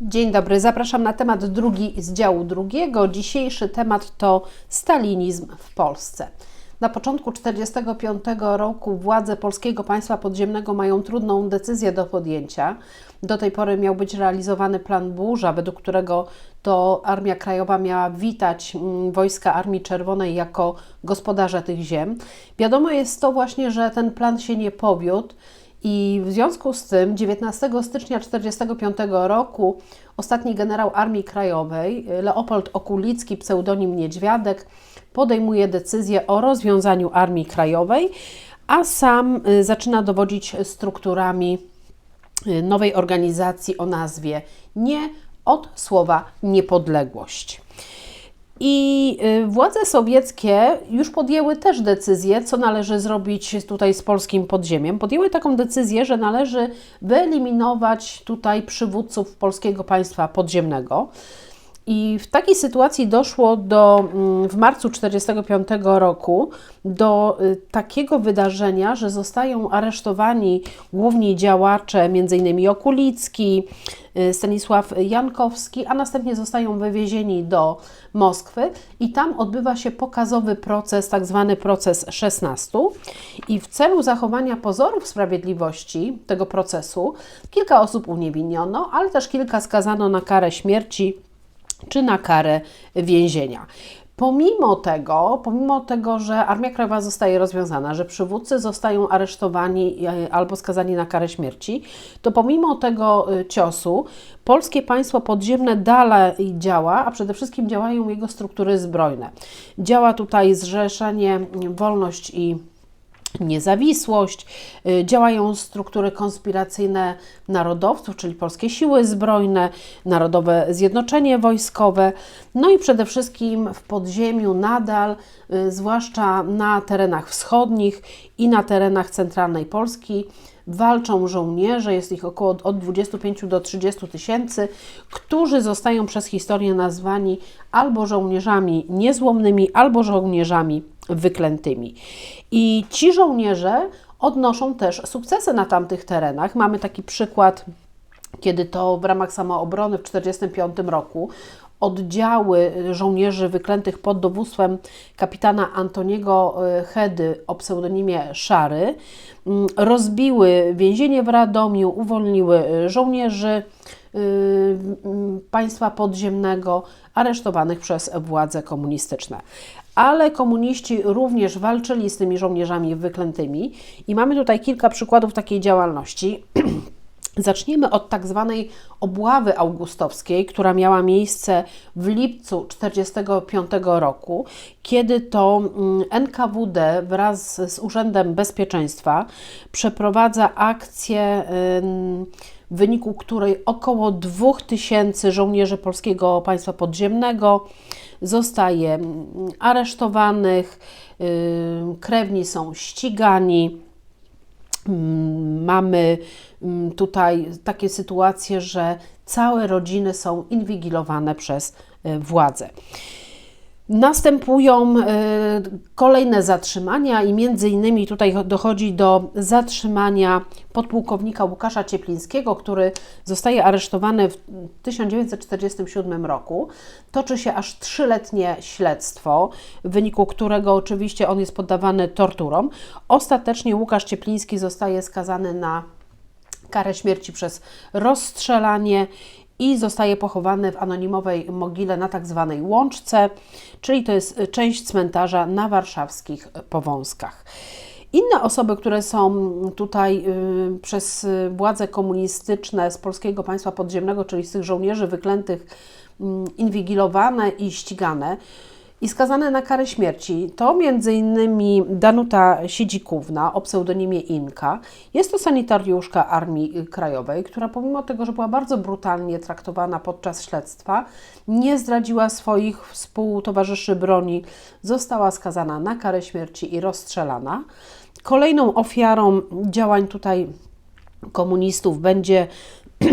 Dzień dobry, zapraszam na temat drugi z działu drugiego. Dzisiejszy temat to stalinizm w Polsce. Na początku 1945 roku władze polskiego państwa podziemnego mają trudną decyzję do podjęcia. Do tej pory miał być realizowany plan Burza, według którego to Armia Krajowa miała witać mm, wojska Armii Czerwonej jako gospodarza tych ziem. Wiadomo jest to właśnie, że ten plan się nie powiódł. I w związku z tym 19 stycznia 1945 roku ostatni generał Armii Krajowej, Leopold Okulicki, pseudonim Niedźwiadek, podejmuje decyzję o rozwiązaniu Armii Krajowej, a sam y, zaczyna dowodzić strukturami y, nowej organizacji o nazwie Nie od słowa niepodległość. I y, władze sowieckie już podjęły też decyzję, co należy zrobić tutaj z polskim podziemiem. Podjęły taką decyzję, że należy wyeliminować tutaj przywódców polskiego państwa podziemnego. I w takiej sytuacji doszło do, mm, w marcu 1945 roku do y, takiego wydarzenia, że zostają aresztowani główni działacze, m.in. Okulicki, y, Stanisław Jankowski, a następnie zostają wywiezieni do Moskwy i tam odbywa się pokazowy proces, tak zwany proces 16. I w celu zachowania pozorów sprawiedliwości tego procesu kilka osób uniewiniono, ale też kilka skazano na karę śmierci czy na karę więzienia. Pomimo tego, pomimo tego, że Armia Krajowa zostaje rozwiązana, że przywódcy zostają aresztowani e, albo skazani na karę śmierci, to pomimo tego e, ciosu polskie państwo podziemne dalej działa, a przede wszystkim działają jego struktury zbrojne. Działa tutaj Zrzeszenie Wolność i niezawisłość, y, działają struktury konspiracyjne narodowców, czyli polskie siły zbrojne, Narodowe Zjednoczenie Wojskowe, no i przede wszystkim w podziemiu nadal, y, zwłaszcza na terenach wschodnich i na terenach centralnej Polski, walczą żołnierze, jest ich około od 25 do 30 tysięcy, którzy zostają przez historię nazwani albo żołnierzami niezłomnymi, albo żołnierzami wyklętymi. I ci żołnierze odnoszą też sukcesy na tamtych terenach. Mamy taki przykład, kiedy to w ramach samoobrony w 1945 roku oddziały żołnierzy wyklętych pod dowództwem kapitana Antoniego e, Hedy o pseudonimie Szary. Mm, rozbiły więzienie w Radomiu, uwolniły e, żołnierzy y, państwa podziemnego aresztowanych przez władze komunistyczne. Ale komuniści również walczyli z tymi żołnierzami wyklętymi. I mamy tutaj kilka przykładów takiej działalności. Zacznijmy od tak zwanej obławy augustowskiej, która miała miejsce w lipcu 1945 roku, kiedy to mm, NKWD wraz z Urzędem Bezpieczeństwa przeprowadza akcję, w wyniku której około 2000 żołnierzy polskiego państwa podziemnego zostaje mm, aresztowanych, krewni są ścigani. Mamy mm, tutaj takie sytuacje, że całe rodziny są inwigilowane przez y, władze. Następują e, kolejne zatrzymania i między innymi tutaj dochodzi do zatrzymania podpułkownika Łukasza Cieplińskiego, który zostaje aresztowany w 1947 roku. Toczy się aż trzyletnie śledztwo, w wyniku którego oczywiście on jest poddawany torturom. Ostatecznie Łukasz Ciepliński zostaje skazany na karę śmierci przez rozstrzelanie i zostaje pochowany w anonimowej mogile na tak zwanej Łączce, czyli to jest część cmentarza na warszawskich Powązkach. Inne osoby, które są tutaj y, przez władze komunistyczne z polskiego państwa podziemnego, czyli z tych żołnierzy wyklętych, y, inwigilowane i ścigane, i skazane na karę śmierci to m.in. Danuta Siedzikówna o pseudonimie Inka. Jest to sanitariuszka Armii Krajowej, która pomimo tego, że była bardzo brutalnie traktowana podczas śledztwa, nie zdradziła swoich współtowarzyszy broni, została skazana na karę śmierci i rozstrzelana. Kolejną ofiarą działań tutaj komunistów będzie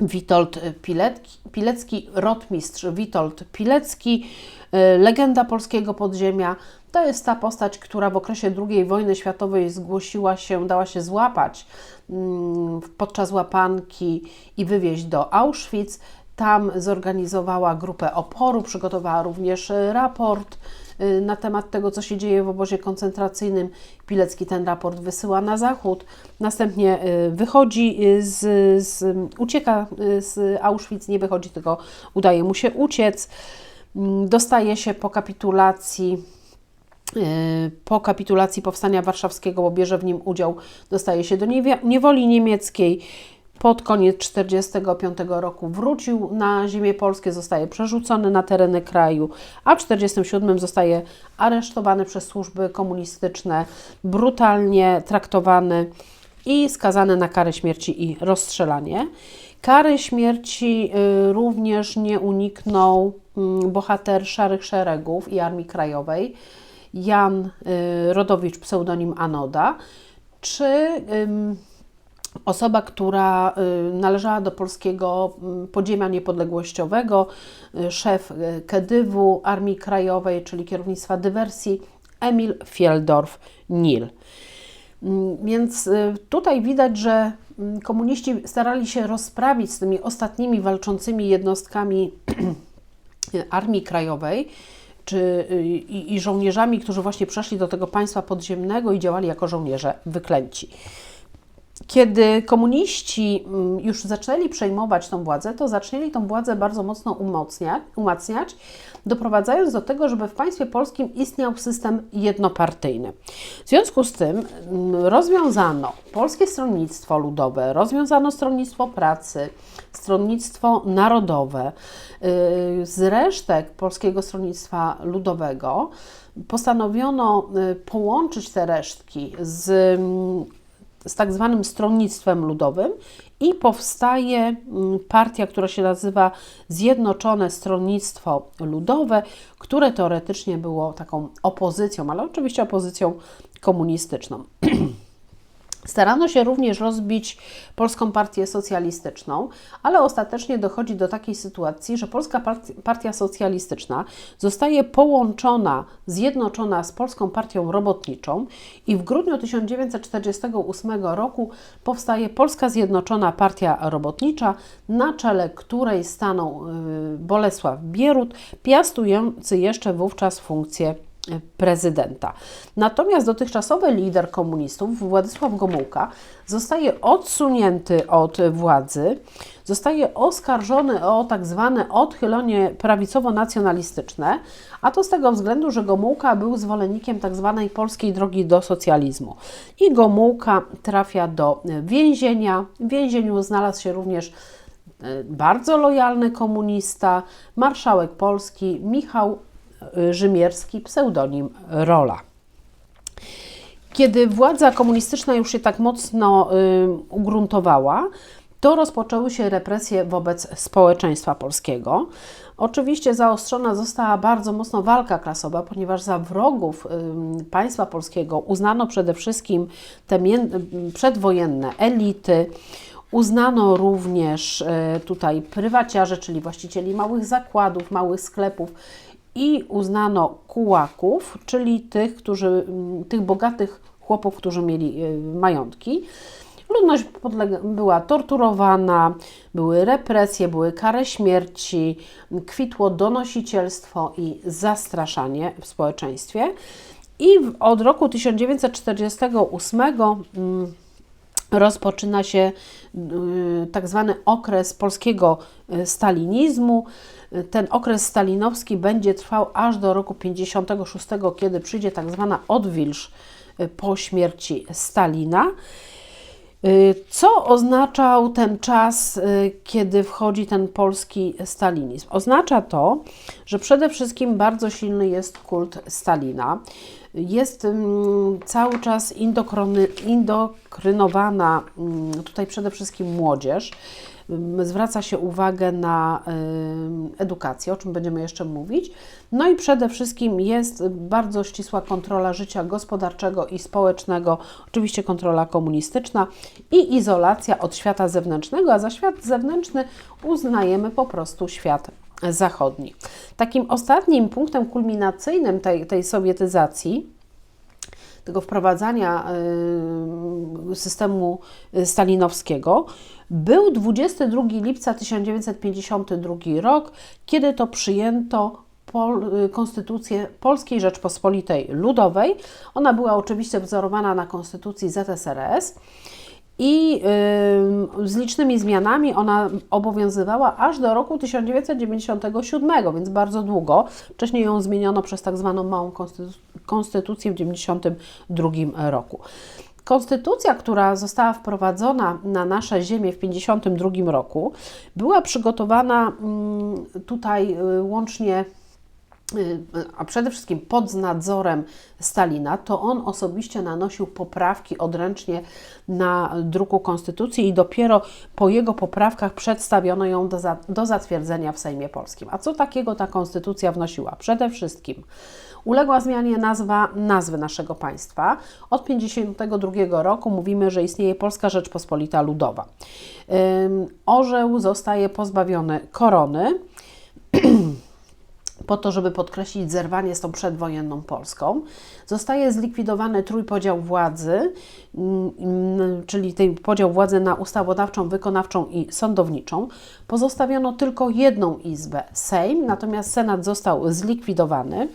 Witold Pilecki, Pilecki, rotmistrz Witold Pilecki, legenda polskiego podziemia. To jest ta postać, która w okresie II wojny światowej zgłosiła się, dała się złapać mm, podczas łapanki i wywieźć do Auschwitz. Tam zorganizowała grupę oporu, przygotowała również y, raport y, na temat tego, co się dzieje w obozie koncentracyjnym. Pilecki ten raport wysyła na zachód, następnie y, wychodzi z, z ucieka z Auschwitz, nie wychodzi, tylko udaje mu się uciec. Mm, dostaje się po kapitulacji po kapitulacji Powstania Warszawskiego, bo bierze w nim udział, dostaje się do niewoli niemieckiej. Pod koniec 1945 roku wrócił na ziemię polskie, zostaje przerzucony na tereny kraju, a w 1947 zostaje aresztowany przez służby komunistyczne, brutalnie traktowany i skazany na karę śmierci i rozstrzelanie. Kary śmierci y, również nie uniknął bohater Szarych Szeregów i Armii Krajowej, Jan y, Rodowicz, pseudonim Anoda, czy osoba, która y, należała do polskiego mm, podziemia niepodległościowego, y, szef Kedywu Armii Krajowej, czyli kierownictwa dywersji, Emil Fieldorf-Nil. Mm, więc tutaj widać, że mm, komuniści starali się rozprawić z tymi ostatnimi walczącymi jednostkami Armii Krajowej, czy, i, i żołnierzami, którzy właśnie przeszli do tego państwa podziemnego i działali jako żołnierze wyklęci. Kiedy komuniści mm, już zaczęli przejmować tą władzę, to zaczęli tą władzę bardzo mocno umocniać, umacniać, doprowadzając do tego, żeby w państwie polskim istniał system jednopartyjny. W związku z tym mm, rozwiązano Polskie Stronnictwo Ludowe, rozwiązano Stronnictwo Pracy, Stronnictwo Narodowe. Y, z resztek Polskiego Stronnictwa Ludowego postanowiono y, połączyć te resztki z mm, z tak zwanym stronnictwem ludowym i powstaje mm, partia, która się nazywa Zjednoczone Stronnictwo Ludowe, które teoretycznie było taką opozycją, ale oczywiście opozycją komunistyczną. Starano się również rozbić Polską Partię Socjalistyczną, ale ostatecznie dochodzi do takiej sytuacji, że Polska Partia Socjalistyczna zostaje połączona, zjednoczona z Polską Partią Robotniczą i w grudniu 1948 roku powstaje Polska Zjednoczona Partia Robotnicza, na czele której stanął y, Bolesław Bierut, piastujący jeszcze wówczas funkcję prezydenta. Natomiast dotychczasowy lider komunistów, Władysław Gomułka, zostaje odsunięty od władzy, zostaje oskarżony o tak zwane odchylenie prawicowo-nacjonalistyczne, a to z tego względu, że Gomułka był zwolennikiem tak zwanej polskiej drogi do socjalizmu. I Gomułka trafia do więzienia. W więzieniu znalazł się również e, bardzo lojalny komunista, marszałek Polski Michał Rzymierski, pseudonim Rola. Kiedy władza komunistyczna już się tak mocno y, ugruntowała, to rozpoczęły się represje wobec społeczeństwa polskiego. Oczywiście zaostrzona została bardzo mocno walka klasowa, ponieważ za wrogów y, państwa polskiego uznano przede wszystkim te przedwojenne elity, Uznano również y, tutaj prywaciarzy, czyli właścicieli małych zakładów, małych sklepów i uznano kułaków, czyli tych, którzy, mm, tych bogatych chłopów, którzy mieli y, majątki. Ludność była torturowana, były represje, były kary śmierci, kwitło donosicielstwo i zastraszanie w społeczeństwie. I od roku 1948 mm, rozpoczyna się y, tak zwany okres polskiego y, stalinizmu. Ten okres stalinowski będzie trwał aż do roku 56, kiedy przyjdzie tak zwana odwilż y, po śmierci Stalina. Y, co oznaczał ten czas, y, kiedy wchodzi ten polski stalinizm? Oznacza to, że przede wszystkim bardzo silny jest kult Stalina. Jest mm, cały czas indokrynowana mm, tutaj przede wszystkim młodzież. Zwraca się uwagę na edukację, o czym będziemy jeszcze mówić. No i przede wszystkim jest bardzo ścisła kontrola życia gospodarczego i społecznego, oczywiście kontrola komunistyczna i izolacja od świata zewnętrznego, a za świat zewnętrzny uznajemy po prostu świat zachodni. Takim ostatnim punktem kulminacyjnym tej, tej sowietyzacji, tego wprowadzania y, systemu stalinowskiego, był 22 lipca 1952 rok, kiedy to przyjęto Pol, Konstytucję Polskiej Rzeczpospolitej Ludowej. Ona była oczywiście wzorowana na Konstytucji ZSRS i y, z licznymi zmianami ona obowiązywała aż do roku 1997, więc bardzo długo. Wcześniej ją zmieniono przez tak zwaną małą konstytu konstytucję w 1992 roku. Konstytucja, która została wprowadzona na nasze ziemię w 1952 roku, była przygotowana y, tutaj y, łącznie a przede wszystkim pod nadzorem Stalina, to on osobiście nanosił poprawki odręcznie na druku konstytucji i dopiero po jego poprawkach przedstawiono ją do, za, do zatwierdzenia w Sejmie Polskim. A co takiego ta konstytucja wnosiła? Przede wszystkim uległa zmianie nazwa nazwy naszego państwa. Od 1952 roku mówimy, że istnieje Polska Rzeczpospolita Ludowa. Orzeł zostaje pozbawiony korony. po to, żeby podkreślić zerwanie z tą przedwojenną Polską. Zostaje zlikwidowany trójpodział władzy, czyli ten podział władzy na ustawodawczą, wykonawczą i sądowniczą. Pozostawiono tylko jedną izbę, Sejm, natomiast Senat został zlikwidowany.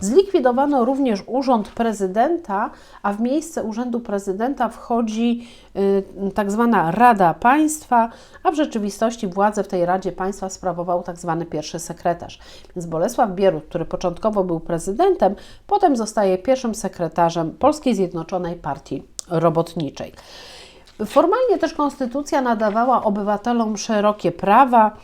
Zlikwidowano również urząd prezydenta, a w miejsce urzędu prezydenta wchodzi y, tak zwana Rada Państwa, a w rzeczywistości władzę w tej Radzie Państwa sprawował tak zwany pierwszy sekretarz. Więc Bolesław Bierut, który początkowo był prezydentem, potem zostaje pierwszym sekretarzem Polskiej Zjednoczonej Partii Robotniczej. Formalnie też konstytucja nadawała obywatelom szerokie prawa,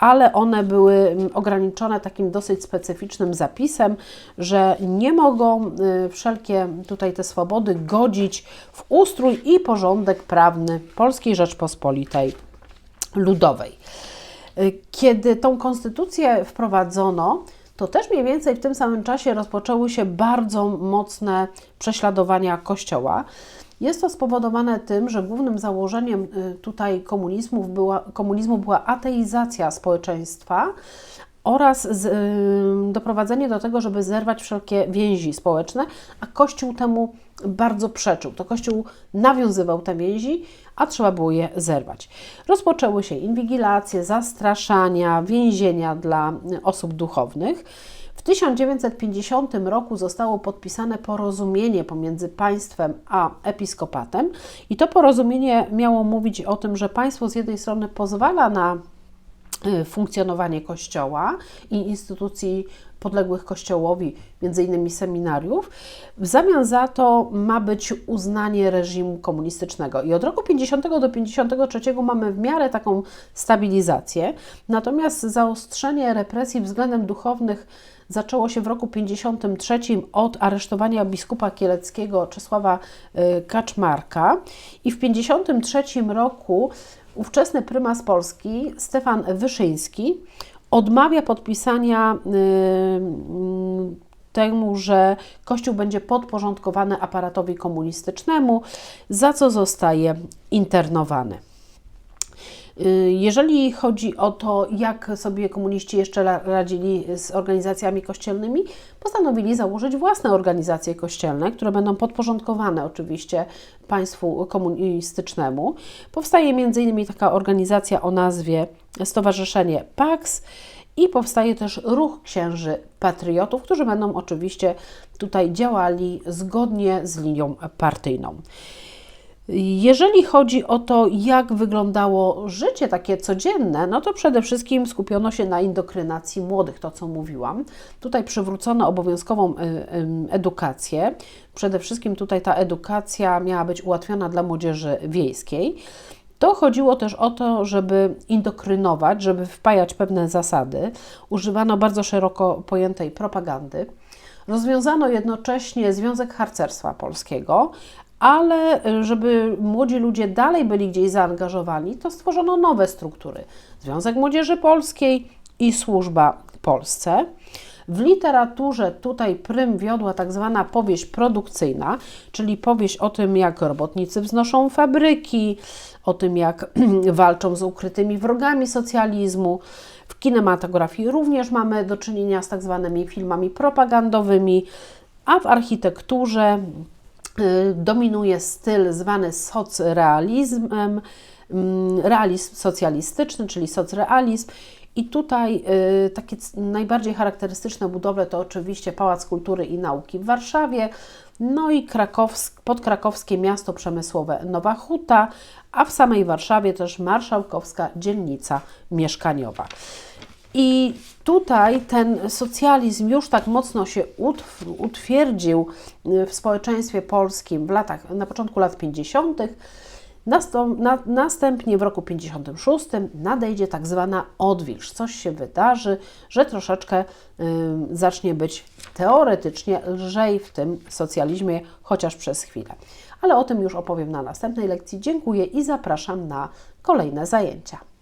ale one były ograniczone takim dosyć specyficznym zapisem, że nie mogą y, wszelkie tutaj te swobody godzić w ustrój i porządek prawny Polskiej Rzeczpospolitej Ludowej. Y, kiedy tą konstytucję wprowadzono, to też mniej więcej w tym samym czasie rozpoczęły się bardzo mocne prześladowania Kościoła. Jest to spowodowane tym, że głównym założeniem y, tutaj komunizmu była, komunizmu była ateizacja społeczeństwa oraz z, y, doprowadzenie do tego, żeby zerwać wszelkie więzi społeczne, a Kościół temu bardzo przeczył. To Kościół nawiązywał te więzi, a trzeba było je zerwać. Rozpoczęły się inwigilacje, zastraszania, więzienia dla osób duchownych. W 1950 roku zostało podpisane porozumienie pomiędzy państwem a episkopatem, i to porozumienie miało mówić o tym, że państwo z jednej strony pozwala na funkcjonowanie kościoła i instytucji podległych kościołowi, między innymi seminariów. W zamian za to ma być uznanie reżimu komunistycznego. I od roku 50 do 53 mamy w miarę taką stabilizację, natomiast zaostrzenie represji względem duchownych zaczęło się w roku 53 od aresztowania biskupa kieleckiego Czesława y, Kaczmarka i w 53 roku ówczesny prymas Polski Stefan Wyszyński odmawia podpisania y, y, temu, że Kościół będzie podporządkowany aparatowi komunistycznemu, za co zostaje internowany. Y, jeżeli chodzi o to, jak sobie komuniści jeszcze radzili z organizacjami kościelnymi, postanowili założyć własne organizacje kościelne, które będą podporządkowane oczywiście państwu komunistycznemu. Powstaje m.in. taka organizacja o nazwie Stowarzyszenie PAX i powstaje też ruch księży patriotów, którzy będą oczywiście tutaj działali zgodnie z linią partyjną. Jeżeli chodzi o to, jak wyglądało życie takie codzienne, no to przede wszystkim skupiono się na indokrynacji młodych, to co mówiłam. Tutaj przywrócono obowiązkową y, edukację. Przede wszystkim tutaj ta edukacja miała być ułatwiona dla młodzieży wiejskiej. To chodziło też o to, żeby indokrynować, żeby wpajać pewne zasady. Używano bardzo szeroko pojętej propagandy. Rozwiązano jednocześnie Związek Harcerstwa Polskiego, ale y, żeby młodzi ludzie dalej byli gdzieś zaangażowani, to stworzono nowe struktury. Związek Młodzieży Polskiej i Służba Polsce. W literaturze tutaj prym wiodła tak zwana powieść produkcyjna, czyli powieść o tym, jak robotnicy wznoszą fabryki, o tym, jak walczą z ukrytymi wrogami socjalizmu. W kinematografii również mamy do czynienia z tak zwanymi filmami propagandowymi, a w architekturze dominuje styl zwany socrealizmem, mm, realizm socjalistyczny, czyli socrealizm. I tutaj y, takie najbardziej charakterystyczne budowle to oczywiście Pałac Kultury i Nauki w Warszawie, no i krakowsk, podkrakowskie miasto przemysłowe Nowa Huta, a w samej Warszawie też marszałkowska dzielnica mieszkaniowa. I tutaj ten socjalizm już tak mocno się utw- utwierdził y, w społeczeństwie polskim w latach, na początku lat 50. Nastą- na, następnie w roku 56 nadejdzie tak zwana odwilż. Coś się wydarzy, że troszeczkę y, zacznie być teoretycznie lżej w tym socjalizmie, chociaż przez chwilę. Ale o tym już opowiem na następnej lekcji. Dziękuję i zapraszam na kolejne zajęcia.